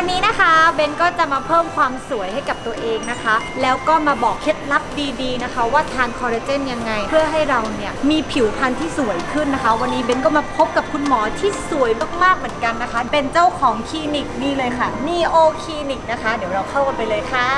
วันนี้นะคะเบนก็จะมาเพิ่มความสวยให้กับตัวเองนะคะ แล้วก็มาบอกเคล็ดลับดีๆนะคะ ว่าทานคอลลาเจนยังไง เพื่อให้เราเนี่ยมีผิวพรรณที่สวยขึ้นนะคะ วันนี้เบนก็มาพบกับคุณหมอที่สวยมากๆเหมือนกันนะคะ เป็นเจ้าของคลินิกนี่เลยค่ะนีโอคลินิกนะคะ เดี๋ยวเราเข้ากันไปเลยค่ะ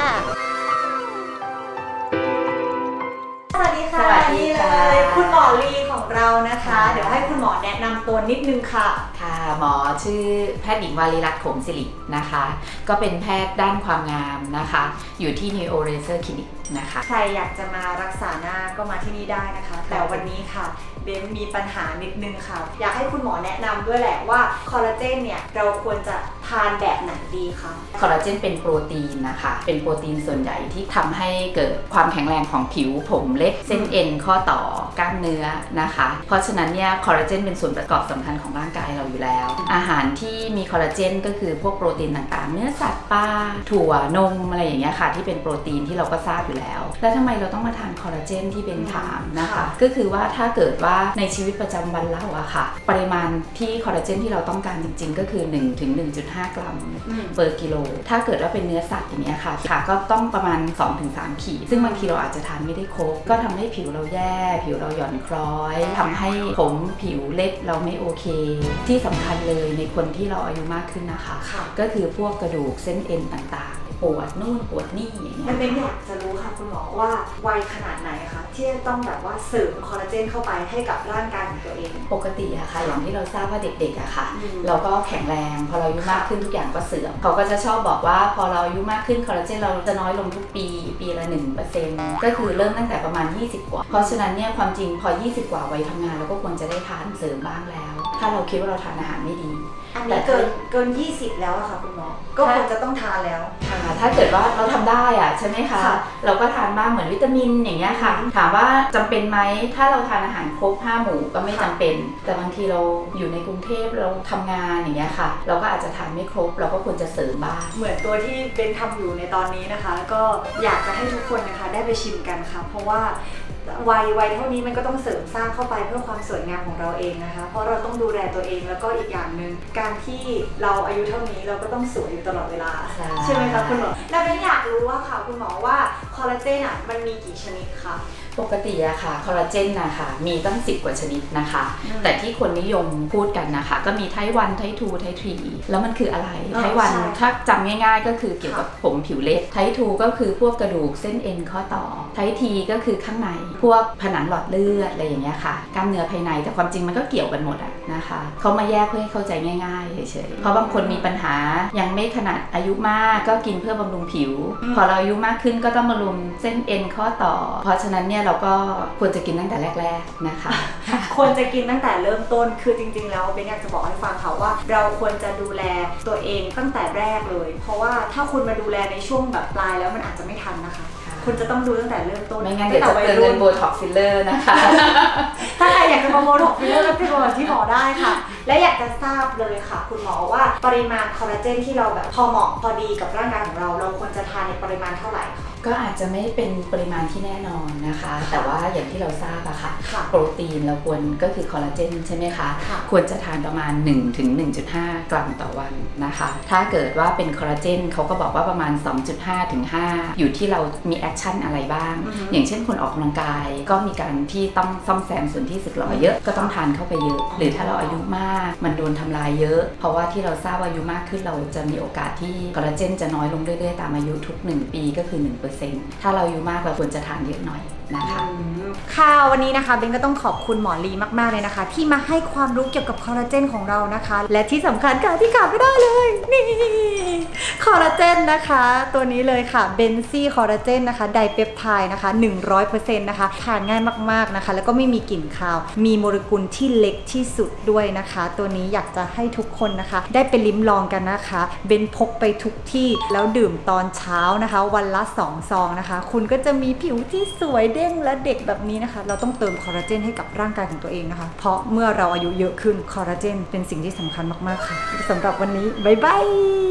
สวัสดีค่ะสวัสดีค่ะ นี่เลยคุณหมอลีของ เรานะคะ เดี๋ยวให้คุณหมอแนะนำตัวนิดนึงค่ะ ค่ะหมอชื่อแพทย์หญิงวารีรัตน์ขมศิรินะคะ ก็เป็นแพทย์ด้านความงามนะคะ อยู่ที่ Neo Laser Clinic นะคะ ใครอยากจะมารักษาหน้าก็มาที่นี่ได้นะคะ แต่วันนี้ค่ะเบนมีปัญหานิดนึงค่ะ อยากให้คุณหมอแนะนำด้วยแหละว่าคอลลาเจนเนี่ยเราควรจะ ทานแบบไหนดีคะคอลลาเจนเป็นโปรตีนนะคะ เป็นโปรตีนส่วนใหญ่ที่ทำให้เกิดความแข็งแรงของผิวผมเล็ก เส้นเอ็นข้อต่อกล้ามเนื้อนะคะ เพราะฉะนั้นเนี่ยคอลลาเจนเป็นส่วนประกอบสำคัญของร่างกายเราอยู่แล้ว อาหารที่มีคอลลาเจนก็คือพวกโปรตีนต่างๆ เนื้อสัตว์ปลาถั่วนมอะไรอย่างเงี้ยค่ะ ที่เป็นโปรตีนที่เราก็ทราบอยู่แล้ว แล้วทำไมเราต้องมาทานคอลลาเจนที่เป็นถามนะคะ ก็คือว่าถ้าเกิดว่าในชีวิตประจำวันเราอะค่ะ ปริมาณที่คอลลาเจนที่เราต้องการจริง ๆ ก็คือห้า5 กรัม per กิโล ถ้าเกิดว่าเป็นเนื้อสัตว์อย่างเงี้ยค่ะขาก็ต้องประมาณ 2-3 ขีด ซึ่งบางทีเราอาจจะทานไม่ได้ครบ ก็ทำให้ผิวเราแย่ ผิวเราหย่อนคล้อย ทำให้ผมผิวเล็กเราไม่โอเค ที่สำคัญเลยในคนที่เราอายุมากขึ้นนะคะ ก็คือพวกกระดูกเส้นเอ็นต่าง ปวดนู่นปวดนี่อย่างเงี้มันยเป็นอยากจะรู้ค่ะคุณหมอว่าวัยขนาดไหนคะที่จะต้องแบบว่าเสริมคอลลาเจนเข้าไปให้กับร่างกายของตัวเอง ปกติอะค่ะอย่างที่เราทราบว่าเด็กๆอะค่ะ อืม เราก็แข็งแรง พอเราอายุมากขึ้นทุกอย่างก็เสื่อมเขาก็จะชอบบอกว่าพอเราอายุมากขึ้นคอลลาเจนเราจะน้อยลงทุกปี ปีละ1%ก็คือเริ่มตั้งแต่ประมาณ 20 กว่า เพราะฉะนั้นเนี่ยความจริงพอ 20 กว่าวัยทำงานเราก็ควรจะได้ทานเสริมบ้างแล้ว ถ้าเราคิดว่าเราทานอาหารไม่ดี อันนี้เกินเกิน 20 แล้วอะค่ะคุณหมอ ก็ควรจะต้องทานแล้ว ค่ะ ถ้าเกิดว่าเราทำได้อะใช่ไหมคะ ค่ะ เราก็ทานบ้างเหมือนวิตามินอย่างเงี้ยค่ะอืมถามว่าจำเป็นไหม ถ้าเราทานอาหารครบ5หมู่ก็ไม่ค่ะจำเป็น แต่บางทีเราอยู่ในกรุงเทพเราทำงานอย่างเงี้ยค่ะ เราก็อาจจะทานไม่ครบ เราก็ควรจะเสริมบ้าง เหมือนตัวที่เบนทำอยู่ในตอนนี้นะคะ ก็อยากจะให้ทุกคนนะคะได้ไปชิมกันค่ะ เพราะว่า วัยวัยเท่านี้มันก็ต้องเสริมสร้างเข้าไปเพื่อความสวยงามของเราเองนะคะ เพราะเราต้องดูแลตัวเองแล้วก็อีกอย่างหนึ่งการที่เราอายุเท่านี้เราก็ต้องสวยอยู่ตลอดเวลาใช่ไหมคะคุณหมอแล้วเบนอยากรู้ว่าค่ะคุณหมอว่าคอลลาเจนอะมันมีกี่ชนิดคะ ปกติอะค่ะคอลลาเจนนะคะมีตั้ง 10 กว่าชนิดนะคะอืมแต่ที่คนนิยมพูดกันนะคะ ก็มีไทวันไททูไททรีแล้วมันคืออะไรเออไทวันใช่ถ้าจำง่าย ๆ ก็คือเกี่ยวกับค่ะผมผิวเล็บไททูก็คือพวกกระดูกเส้นเอ็นข้อต่อไททีก็คือข้างในพวกผนังหลอดเลือดอะไรอย่างเงี้ยค่ะกล้ามเนื้อภายในแต่ความจริงมันก็เกี่ยวกันหมดอะนะคะเขามาแยกเพื่อให้เข้าใจง่ายๆเฉยๆเพราะบางคนมีปัญหายังไม่ขนาดอายุมากก็กินเพื่อบำรุงผิวอืมพอเราอายุมากขึ้นก็ต้องบำรุงเส้นเอ็นข้อต่อ เพราะฉะนั้นเนี่ยเราก็ควรจะกินตั้งแต่แรก ๆนะคะ ควรจะกินตั้งแต่เริ่มต้นคือจริง ๆ แล้วเบนอยากจะบอกให้ฟังค่ะว่า เราควรจะดูแลตัวเองตั้งแต่แรกเลย เพราะว่าถ้าคุณมาดูแลในช่วงแบบปลายแล้วมันอาจจะไม่ทันนะคะค่ะคุณจะต้องดูตั้งแต่เริ่มต้นไม่งั้นเดี๋ยวจะตั้เปลืองแต่เงิวันยโบรุ่ท็อกฟิลเลอร์นะคะ ถ้าใครอยากจะมาโมท็อกฟิลเลอร์ก็ไปโมที่หมอได้ค่ะ และอยากจะทราบเลยค่ะ คุณหมอว่าปริมาณคอลลาเจนที่เราแบบพอเหมาะพอดีกับร่างกายของเรา เราควรจะทานในปริมาณเท่าไหร่คะ ก็อาจจะไม่เป็นปริมาณที่แน่นอนนะคะ แต่ว่าอย่างที่เราทราบอะค่ะ ค่ะ โปรตีนเราควรก็คือคอลลาเจนใช่ไหมคะ ค่ะ ควรจะทานประมาณ 1 ถึง 1.5 กรัมต่อวันนะคะ ถ้าเกิดว่าเป็นคอลลาเจนเขาก็บอกว่าประมาณ 2.5 ถึง 5 อยู่ที่เรามีแอคชั่นอะไรบ้าง อือฮึ อย่างเช่นคนออกกำลังกายก็มีการที่ต้องซ่อมแซมส่วนที่สึกหรอเยอะก็ต้องทานเข้าไปเยอะ หรือถ้าเราอายุมากมันโดนทำลายเยอะ เพราะว่าที่เราทราบว่าอายุมากขึ้นเราจะมีโอกาสที่คอลลาเจนจะน้อยลงเรื่อยๆ ตามอายุทุก 1 ปีก็คือ1%ถ้าเราอายุมากเราควรจะทานเยอะหน่อย นะคะ ค่ะวันนี้นะคะเบนก็ต้องขอบคุณหมอลีมากๆเลยนะคะ ที่มาให้ความรู้เกี่ยวกับคอลลาเจนของเรานะคะ และที่สำคัญค่ะที่ขาดไม่ได้เลยนี่คอลลาเจนนะคะ ตัวนี้เลยค่ะเบนซี่คอลลาเจนนะคะไดเปปไทด์นะคะ 100%นะคะทานง่ายมากๆนะคะ แล้วก็ไม่มีกลิ่นคาว มีโมเลกุลที่เล็กที่สุดด้วยนะคะ ตัวนี้อยากจะให้ทุกคนนะคะ ได้ไปลิ้มลองกันนะคะเบนพกไปทุกที่แล้วดื่มตอนเช้านะคะ วันละ 2 ซองนะคะ คุณก็จะมีผิวที่สวยเด้งและเด็กแบบนี้นะคะ เราต้องเติมคอลลาเจนให้กับร่างกายของตัวเองนะคะ เพราะเมื่อเราอายุเยอะขึ้นคอลลาเจนเป็นสิ่งที่สำคัญมากๆค่ะสำหรับวันนี้บ๊ายบาย